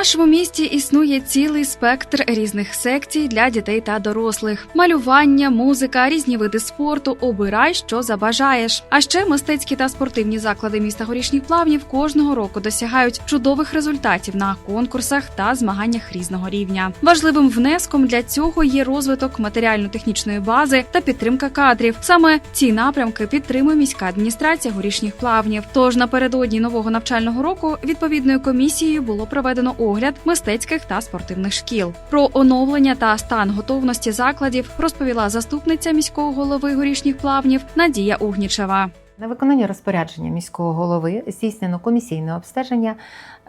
нашому місті існує цілий спектр різних секцій для дітей та дорослих: малювання, музика, різні види спорту. Обирай, що забажаєш. А ще мистецькі та спортивні заклади міста горішніх плавнів кожного року досягають чудових результатів на конкурсах та змаганнях різного рівня. Важливим внеском для цього є розвиток матеріально-технічної бази та підтримка кадрів. Саме ці напрямки підтримує міська адміністрація горішніх плавнів. Тож напередодні нового навчального року відповідною комісією було проведено огляд мистецьких та спортивних шкіл. Про оновлення та стан готовності закладів розповіла заступниця міського голови горішніх плавнів Надія Угнічева. На виконання розпорядження міського голови здійснено комісійне обстеження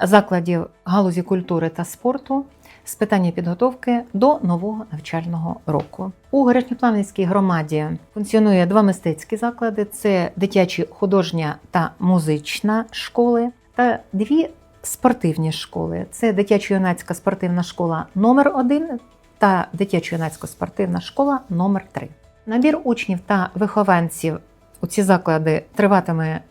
закладів галузі культури та спорту з питання підготовки до нового навчального року. У Горішньоплавницькій громаді функціонує два мистецькі заклади: це дитячі художня та музична школи та дві спортивні школи. Це дитячо-юнацька спортивна школа номер 1 та дитячо-юнацька спортивна школа номер 3 Набір учнів та вихованців у ці заклади триватиме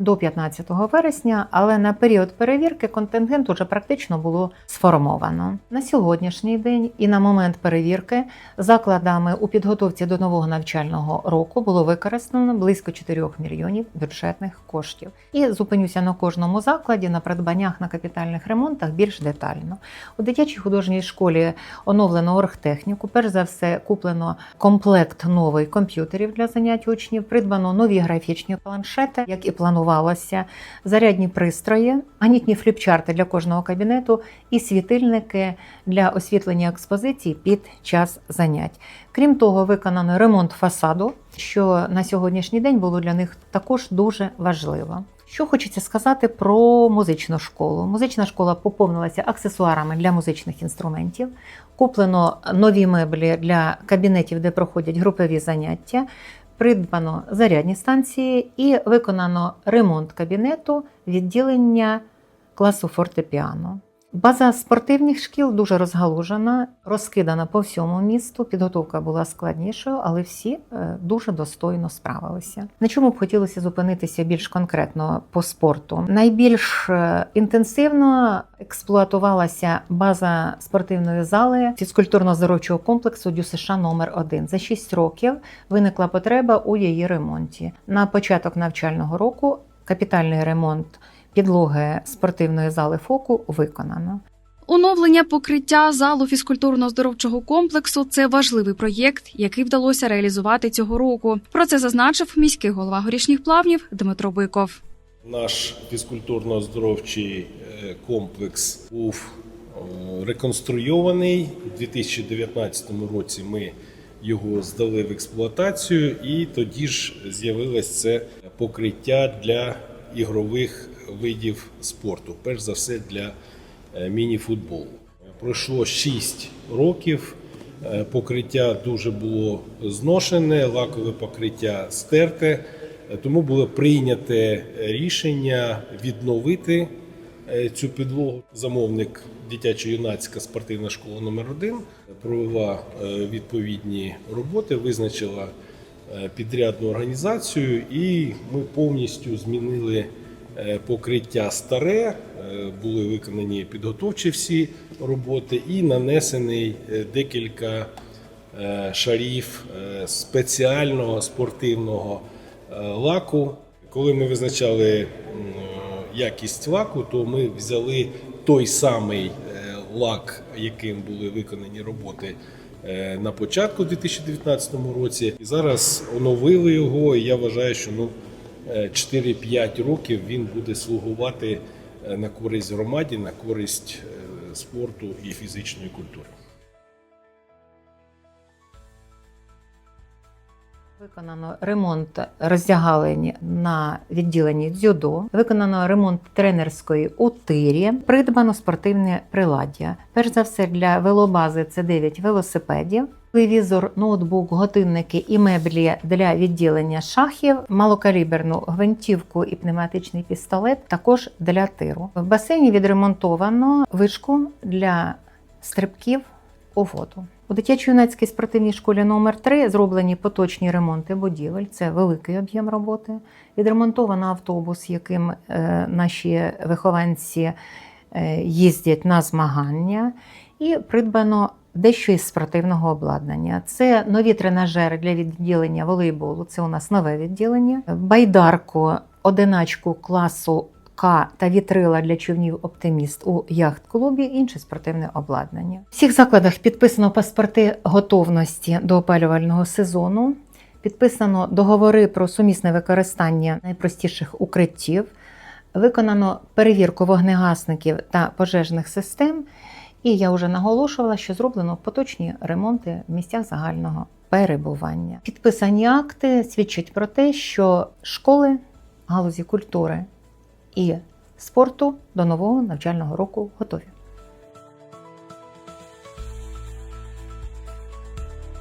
до 15 вересня, але на період перевірки контингент уже практично було сформовано. На сьогоднішній день і на момент перевірки закладами у підготовці до нового навчального року було використано близько 4 мільйонів бюджетних коштів. І зупинюся на кожному закладі на придбаннях на капітальних ремонтах більш детально. У дитячій художній школі оновлено оргтехніку. Перш за все, куплено комплект новий комп'ютерів для занять учнів, придбано нові графічні планшети, як і планувалося, зарядні пристрої, ганітні фліпчарти для кожного кабінету і світильники для освітлення експозицій під час занять. Крім того, виконано ремонт фасаду, що на сьогоднішній день було для них також дуже важливо. Що хочеться сказати про музичну школу? Музична школа поповнилася аксесуарами для музичних інструментів. Куплено нові меблі для кабінетів, де проходять групові заняття. Придбано зарядні станції і виконано ремонт кабінету відділення класу фортепіано. База спортивних шкіл дуже розгалужена, розкидана по всьому місту. Підготовка була складнішою, але всі е, дуже достойно справилися. На чому б хотілося зупинитися більш конкретно по спорту? Найбільш е, інтенсивно експлуатувалася база спортивної зали фізкультурно-здоровчого комплексу ДЮСШ номер 1 За 6 років виникла потреба у її ремонті. На початок навчального року капітальний ремонт підлоги спортивної зали ФОКу виконано. Оновлення покриття залу фізкультурно-здоровчого комплексу це важливий проєкт, який вдалося реалізувати цього року. Про це зазначив міський голова горішніх плавнів Дмитро Биков. Наш фізкультурно-оздоровчий е, комплекс був е, реконструйований у 2019 році. Ми його здали в експлуатацію, і тоді ж з'явилось це покриття для ігрових видів спорту. Перш за все для е, міні-футболу. Пройшло 6 років. е, Покриття дуже було зношене, лакове покриття стерте. Е, Тому було прийняте рішення відновити цю підлогу. Замовник дитячо-юнацька спортивна школа номер 1 провела відповідні роботи, визначила підрядну організацію, і ми повністю змінили покриття старе. е, Були виконані підготовчі всі роботи і нанесений е, декілька е, шарів е, спеціального спортивного е, лаку. Коли ми визначали якість лаку, то ми взяли той самий е, лак, яким були виконані роботи е, на початку 2019 році. І зараз оновили його. І я вважаю, що ну, е, 4-5 років він буде слугувати е, на користь громаді, на користь е, спорту і фізичної культури. Виконано ремонт роздягалень на відділенні дзюдо, виконано ремонт тренерської у тирі, придбано спортивне приладдя. Перш за все для велобази це 9 велосипедів. Телевізор, ноутбук, годинники і меблі для відділення шахів, малокаліберну гвинтівку і пневматичний пістолет також для тиру. В басейні відремонтовано вишку для стрибків у воду. У дитячо-юнацькій спортивній школі номер 3 зроблені поточні ремонти будівель. Це великий об'єм роботи. Відремонтовано автобус, яким е, наші вихованці е, їздять на змагання і придбано дещо із спортивного обладнання. Це нові тренажери для відділення волейболу. Це у нас нове відділення, байдарку, одиначку класу. К та вітрила для човнів оптиміст у яхт-клубі, інше спортивне обладнання. В всіх закладах підписано паспорти готовності до опалювального сезону. Підписано договори про сумісне використання найпростіших укриттів, виконано перевірку вогнегасників та пожежних систем. І я вже наголошувала, що зроблено поточні ремонти в місцях загального перебування. Підписані акти свідчать про те, що школи галузі культури і спорту до нового навчального року готові.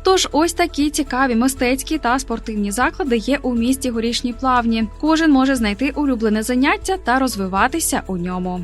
Тож ось такі цікаві мистецькі та спортивні заклади є у місті Горішні Плавні. Кожен може знайти улюблене заняття та розвиватися у ньому.